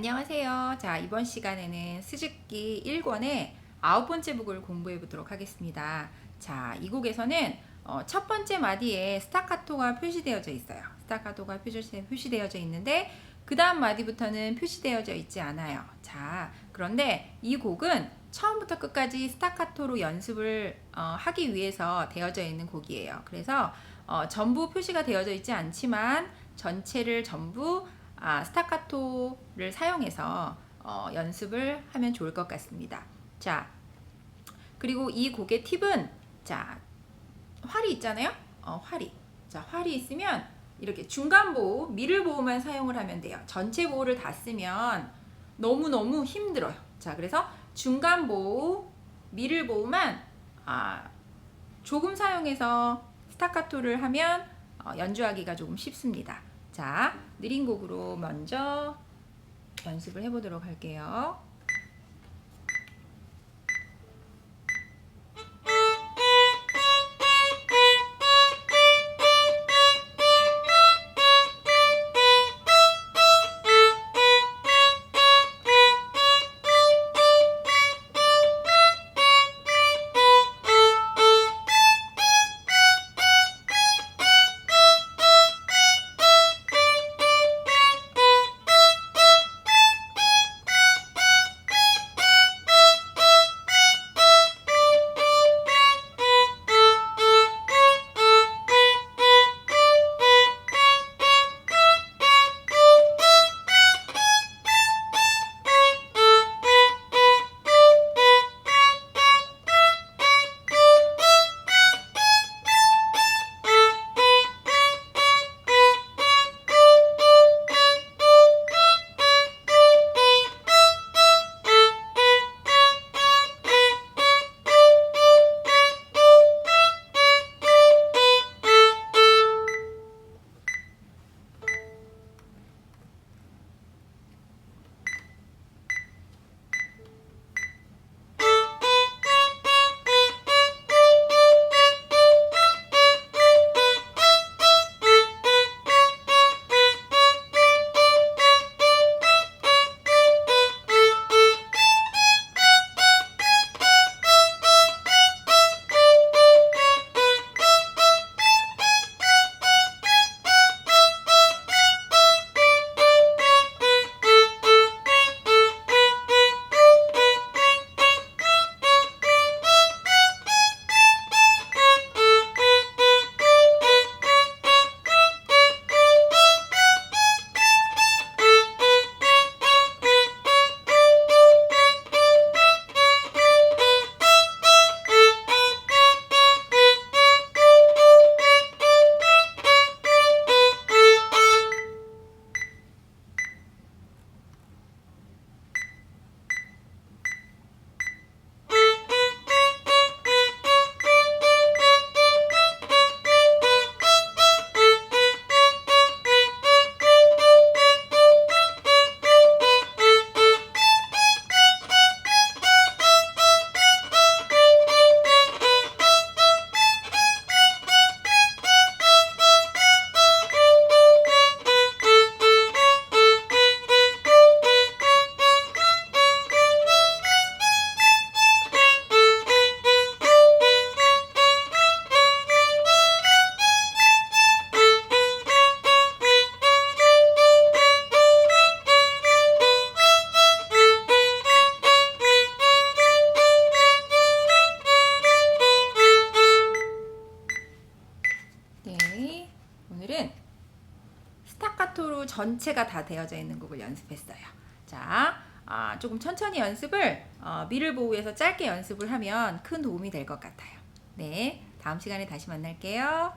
안녕하세요. 자, 이번 시간에는 스즈키 1권의 아홉 번째 북을 공부해 보도록 하겠습니다. 자, 이 곡에서는 어, 첫 번째 마디에 스타카토가 표시되어져 있어요. 스타카토가 표시, 표시되어져 있는데 그 다음 마디부터는 표시되어져 있지 않아요. 자, 그런데 이 곡은 처음부터 끝까지 스타카토로 연습을 어, 하기 위해서 되어져 있는 곡이에요. 그래서 어, 전부 표시가 되어져 있지 않지만 전체를 전부 아, 스타카토를 사용해서 어, 연습을 하면 좋을 것 같습니다. 자, 그리고 이 곡의 팁은 자 활이 있잖아요. 어, 활이 자 활이 있으면 이렇게 중간 보호, 미를 보호만 사용을 하면 돼요. 전체 보호를 다 쓰면 너무 너무 힘들어요. 자, 그래서 중간 보호, 미를 보호만 아, 조금 사용해서 스타카토를 하면 어, 연주하기가 조금 쉽습니다. 자, 느린 곡으로 먼저 연습을 해보도록 할게요. 네, 오늘은 스타카토로 전체가 다 되어져 있는 곡을 연습했어요. 자, 아, 조금 천천히 연습을 어, 미를 보호해서 짧게 연습을 하면 큰 도움이 될 것 같아요. 네, 다음 시간에 다시 만날게요.